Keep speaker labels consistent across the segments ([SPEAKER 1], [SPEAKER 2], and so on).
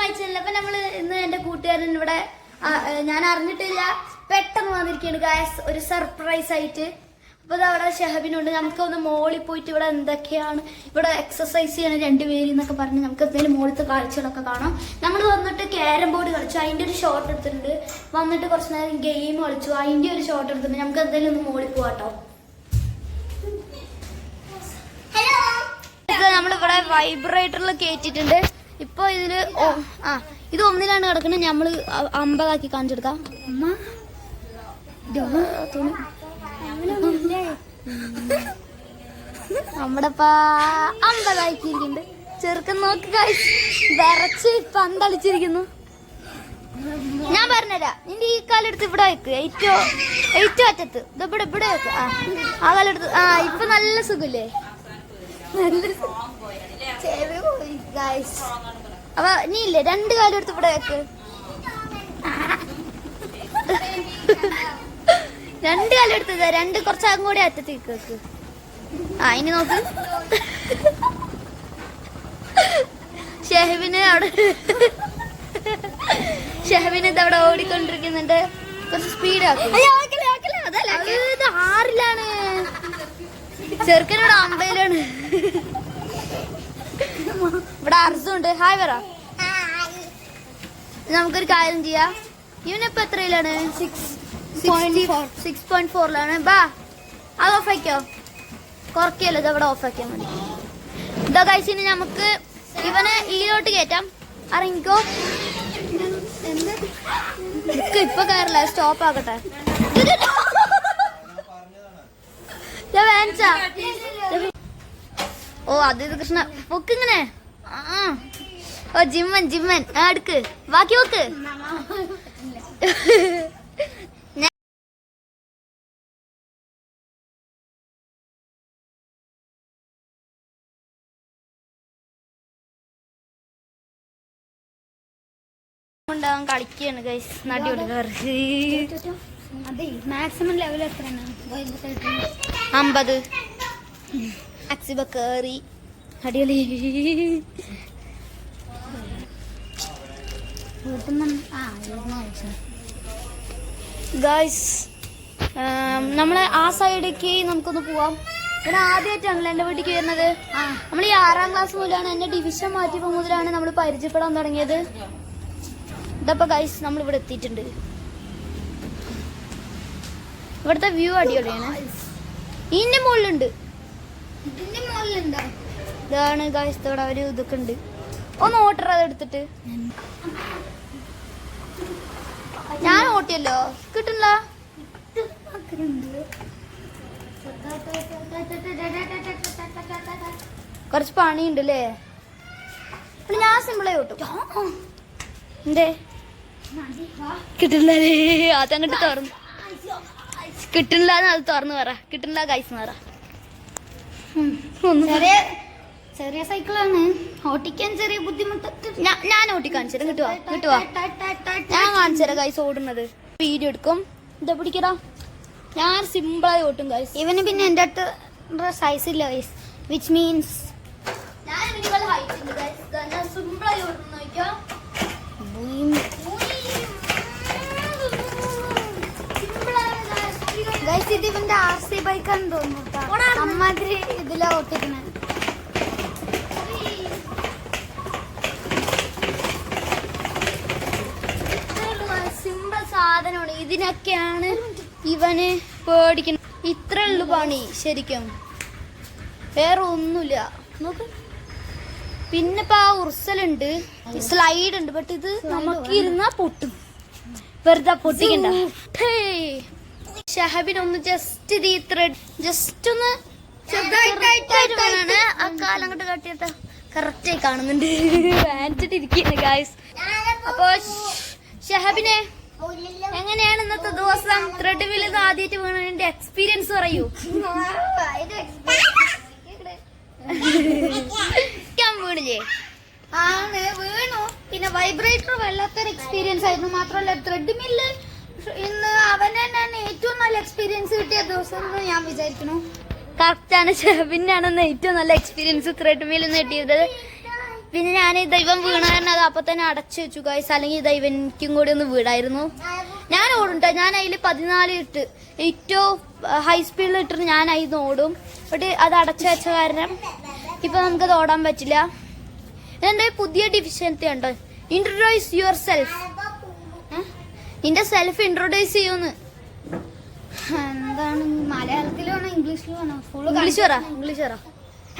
[SPEAKER 1] My channel അപ്പൊ നമ്മൾ ഇന്ന് എന്റെ കൂട്ടുകാരൻ ഇവിടെ ഞാൻ അറിഞ്ഞിട്ടില്ല. പെട്ടെന്ന് വന്നിരിക്കുകയാണ് ഗായസ് ഒരു സർപ്രൈസ് ആയിട്ട്. അപ്പൊ ഇത് അവിടെ ഷെഹബിനുണ്ട്. നമുക്ക് ഒന്ന് മോളിൽ പോയിട്ട് ഇവിടെ എന്തൊക്കെയാണ് ഇവിടെ എക്സസൈസ് ചെയ്യണം രണ്ടുപേര് എന്നൊക്കെ പറഞ്ഞ് നമുക്ക് എന്തെങ്കിലും മോളിത്തെ കാഴ്ചകളൊക്കെ കാണാം. നമ്മൾ വന്നിട്ട് ക്യാരം ബോർഡ് കളിച്ചു. അതിന്റെ ഒരു ഷോട്ട് എടുത്തിട്ടുണ്ട്. വന്നിട്ട് കുറച്ച് നേരം ഗെയിം കളിച്ചു. അതിന്റെ ഒരു ഷോട്ട് എടുത്തിട്ടുണ്ട്. നമുക്ക് എന്തെങ്കിലും ഒന്ന് മോളിൽ പോവാട്ടോ. നമ്മളിവിടെ വൈബ്രേറ്ററിൽ കയറ്റിയിട്ടുണ്ട് ഇപ്പൊ ഇതിൽ ഓ- ആ ഇത് ഒന്നിലാണ് കിടക്കുന്നത് നമ്മൾ അ- അമ്പതാക്കി കാണിച്ചെടുക്കാം. നമ്മുടെ അമ്പതാക്കിയിരിക്കുന്നുണ്ട് ചെറുക്കൻ നോക്ക്. വിറച്ച് പന്തളിച്ചിരിക്കുന്നു. ഞാൻ പറഞ്ഞുതരാം. നിന്റെ ഈ കാലെടുത്ത് ഇവിടെ വെക്ക്. ഏറ്റവും ഏറ്റവും അറ്റത്ത്. ഇത് ഇവിടെ ഇവിടെ വെക്ക്. ആ ആ കാലെടുത്ത് ആ ഇപ്പൊ നല്ല സുഖല്ലേ നല്ല. ചെവി പോയി. അപ്പൊ നീ ഇല്ലേ? രണ്ട് കാലം എടുത്ത് ഇവിടെ വെക്ക്. രണ്ട് കാലം എടുത്തത് രണ്ട് കുറച്ചാകും കൂടി അറ്റത്തേക്ക് വെക്ക്. ആ ഇനി നോക്ക്. ഷെഹബിന് അവിടെ ഷെഹബിന് ഇത് അവിടെ ഓടിക്കൊണ്ടിരിക്കുന്നുണ്ട്. കുറച്ച് സ്പീഡ് ഇത് ആറിലാണ്. ചെറുക്കനോട് അമ്പയിലാണ് ഇവിടെ അർജുണ്ട് ഹായ് പറ നമുക്കൊരു കാര്യം ചെയ്യാം. ഇവനിപ്പോ എത്രയിലാണ്? സിക്സ് പോയിന്റ് ഫോറിലാണ് ബാ അത് ഓഫ് ആക്കിയോ? കുറയ്ക്കല്ലോ ഇത് അവിടെ ഓഫ് ആക്കിയാൽ മതി. ഇതാ കഴിച്ചിന് നമുക്ക് ഇവനെ ഈയിലോട്ട് കയറ്റാം. അറിയിക്കോ ഇപ്പൊ കയറില്ല സ്റ്റോപ്പ് ആക്കട്ടെ. ഞാൻ വാങ്ങിച്ചാ. ഓ അത് കൃഷ്ണ. പൊക്ക് ഇങ്ങനെ. ആ ഓ ജിമ്മൻ ജിമ്മൻ. ആ എടുക്ക്. ബാക്കി വെക്ക് ഗൈസ്
[SPEAKER 2] മാക്സിമം ലെവൽ എത്രയാണ്?
[SPEAKER 1] അമ്പത്. മാക്സിമം കയറി. അടിപൊളി.
[SPEAKER 2] വീട്ടിൽ
[SPEAKER 1] ഗൈസ് നമ്മളെ ആ സൈഡേക്ക് നമുക്കൊന്ന് പോവാം. ഞാൻ ആദ്യമായിട്ടാണല്ലോ എന്റെ വീട്ടിലേക്ക് വരുന്നത്. നമ്മൾ ഈ ആറാം ക്ലാസ് മുതലാണ് എന്റെ ഡിവിഷൻ മാറ്റിയപ്പോൾ മുതലാണ് നമ്മൾ പരിചയപ്പെടാൻ തുടങ്ങിയത്. ഇതപ്പോ ഗൈസ് നമ്മൾ ഇവിടെ എത്തിയിട്ടുണ്ട്. ഇവിടുത്തെ വ്യൂ അടിപൊളിയാണ്. ഇതിന്റെ മുകളിലുണ്ട്
[SPEAKER 2] ഇതിന്റെ മുകളിലുണ്ടോ
[SPEAKER 1] ഇതാണ് ഇവിടെ ഒരു ഇതൊക്കെ ഉണ്ട് ഒന്ന് ഓട്ടർ അത് എടുത്തിട്ട്. ഞാൻ ഓട്ടിയല്ലോ. കിട്ടില്ല കുറച്ച് പണിയുണ്ട് അല്ലേ ഞാൻ സിമ്പിളായി ഓട്ടും. എന്തേ? കിട്ടില്ല അതങ്ങോട്ട് തുറന്നു. കിട്ടില്ല അത് തുറന്നു പറ. കിട്ടില്ല കൈസ് പറ. ഒന്നും
[SPEAKER 2] ചെറിയ സൈക്കിളാണ് ഓട്ടിക്കാൻ ചെറിയ ബുദ്ധിമുട്ടൊക്കെ
[SPEAKER 1] ഞാൻ ഓട്ടി ചെറിയ കിട്ടുവാ കിട്ടുവാ. ഞാൻ കാണിച്ചുതരാം കൈസ് ഓടുന്നത്. വീഡിയോ എടുക്കും. ഇതാ പിടിക്കടാ. ഞാൻ സിമ്പിളായി ഓട്ടും ഗൈസ്
[SPEAKER 2] ഇവന് പിന്നെ എന്റെ അടുത്ത് സൈസ് ഇല്ല കൈസ് വിച്ച് മീൻസ്.
[SPEAKER 1] ഇതാ ഞാൻ സിമ്പിളായി ഓടുന്നു നോക്കിയോ.
[SPEAKER 2] ഗൈസ് ഇത് ഇവന്റെ ആർ സി ബൈക്കാണെന്ന് തോന്നുന്നു. അമ്മാതിരി ഇതിലാ ഓട്ടിക്കണേ.
[SPEAKER 1] ഇതിനൊക്കെയാണ് ഇവന് പേടിക്കുന്നത്? ഇത്ര ഉള്ളു പണി ശരിക്കും. വേറെ ഒന്നുമില്ല. നോക്ക്. പിന്നെ ഇപ്പൊ ആ ഉർസലുണ്ട്. സ്ലൈഡ് ഉണ്ട് ബട്ട് ഇത് നമുക്ക് ഇരുന്നാ പൊട്ടും. വെറുതെ പൊട്ടിക്കണ്ട. ഷഹബിനൊന്ന് ജസ്റ്റ് ഇത് ഇത്ര ജസ്റ്റ് ഒന്ന് ചെറുതായിട്ടാണ് ആ കാലം കൊണ്ട് കട്ടിയിട്ട് കറക്റ്റ് ആയി കാണുന്നുണ്ട്. വാനിച്ചിട്ടിരിക്കുന്നു ഗായ്സ് അപ്പോ ഷഹബിനെ എങ്ങനെയാണ് ഇന്നത്തെ ദിവസം? ത്രെഡ് വീൽ ആദ്യമായിട്ട് വീണതിന്റെ എക്സ്പീരിയൻസ് പറയൂ. ഞാൻ വീണില്ലേ?
[SPEAKER 2] ആണ് വീണു. പിന്നെ വൈബ്രേറ്റർ വല്ലാത്തൊരു എക്സ്പീരിയൻസ് ആയിരുന്നു. മാത്രമല്ല ത്രെഡ് മില്ല് ഇന്ന് അവന് തന്നെയാണ് ഏറ്റവും നല്ല എക്സ്പീരിയൻസ് കിട്ടിയ ദിവസം എന്ന് ഞാൻ വിചാരിക്കുന്നു.
[SPEAKER 1] കറക്റ്റ് ആണ്. ഷെബിനാണ് ഏറ്റവും നല്ല എക്സ്പീരിയൻസ് ത്രെഡ് നിന്ന് കിട്ടിയത്. പിന്നെ ഞാൻ ദൈവം വീണ അത് അപ്പൊ തന്നെ അടച്ചു വെച്ചു ഗൈസ് അല്ലെങ്കിൽ ദൈവനിക്കും കൂടി ഒന്ന് വീടായിരുന്നു ഞാൻ ഓടും. ഞാൻ അതിൽ പതിനാല് ഇട്ട് ഏറ്റവും ഹൈ സ്പീഡിൽ ഇട്ടിട്ട് ഞാൻ അതിൽ ഓടും. ബട്ട് അത് അടച്ചു വെച്ച കാരണം ഇപ്പൊ നമുക്കത് ഓടാൻ പറ്റില്ല. എന്താ പുതിയ ഡിഫിഷ്യൻസി ഉണ്ട് ഇൻട്രൊഡ്യൂസ് യുവർ സെൽഫ് നിന്റെ സെൽഫ് ഇൻട്രൊഡ്യൂസ് ചെയ്യുമെന്ന്
[SPEAKER 2] എന്താണ്? മലയാളത്തിലാണോ ഇംഗ്ലീഷിലാണോ? ഫുൾ
[SPEAKER 1] ഇംഗ്ലീഷ് പറ. ഇംഗ്ലീഷ് പറ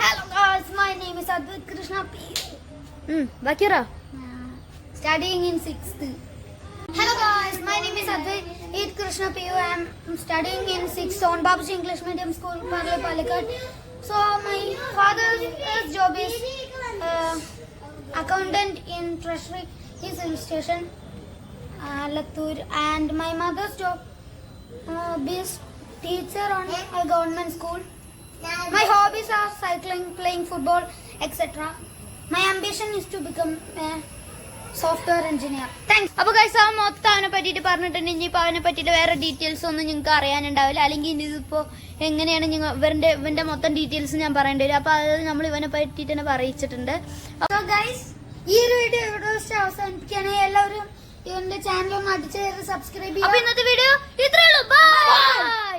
[SPEAKER 2] hello guys my name is Advaith Krishna
[SPEAKER 1] Hmm, Bakira.
[SPEAKER 2] Studying in 6th. Hello guys, my name is Advait Krishna Piyu. I am studying in 6th on Babuji English Medium School, Parle Palakkad. So my father's job is uh, accountant in treasury, his institution, uh, Latur. And my mother's job uh, is teacher on a government school. My hobbies are cycling, playing football, etc. My ambition is to become software engineer thanks.
[SPEAKER 1] അപ്പൊ guys ആ മൊത്തം അവനെ പറ്റിയിട്ട് പറഞ്ഞിട്ടുണ്ടെങ്കിൽ ഇപ്പൊ അവനെ പറ്റിയിട്ട് വേറെ ഡീറ്റെയിൽസ് ഒന്നും നിങ്ങൾക്ക് അറിയാനുണ്ടാവില്ല. അല്ലെങ്കിൽ ഇനി ഇതിപ്പോ എങ്ങനെയാണ് നിങ്ങൾ ഇവരുടെ ഇവന്റെ മൊത്തം ഡീറ്റെയിൽസ് ഞാൻ പറയേണ്ടി വരും. അപ്പൊ അത് നമ്മൾ ഇവനെ പറ്റിയിട്ട് തന്നെ പറയിച്ചിട്ടുണ്ട്.
[SPEAKER 2] So guys, ഈ ഒരു വീഡിയോ ഇവിടെ വെച്ച് അവസാനിപ്പിക്കുകയാണ്. എല്ലാവരും ഇവന്റെ ചാനൽ ഒന്ന് അടിച്ചു സബ്സ്ക്രൈബ് ചെയ്യുക.
[SPEAKER 1] ഇന്നത്തെ വീഡിയോ ഇത്രയുള്ളൂ ബൈ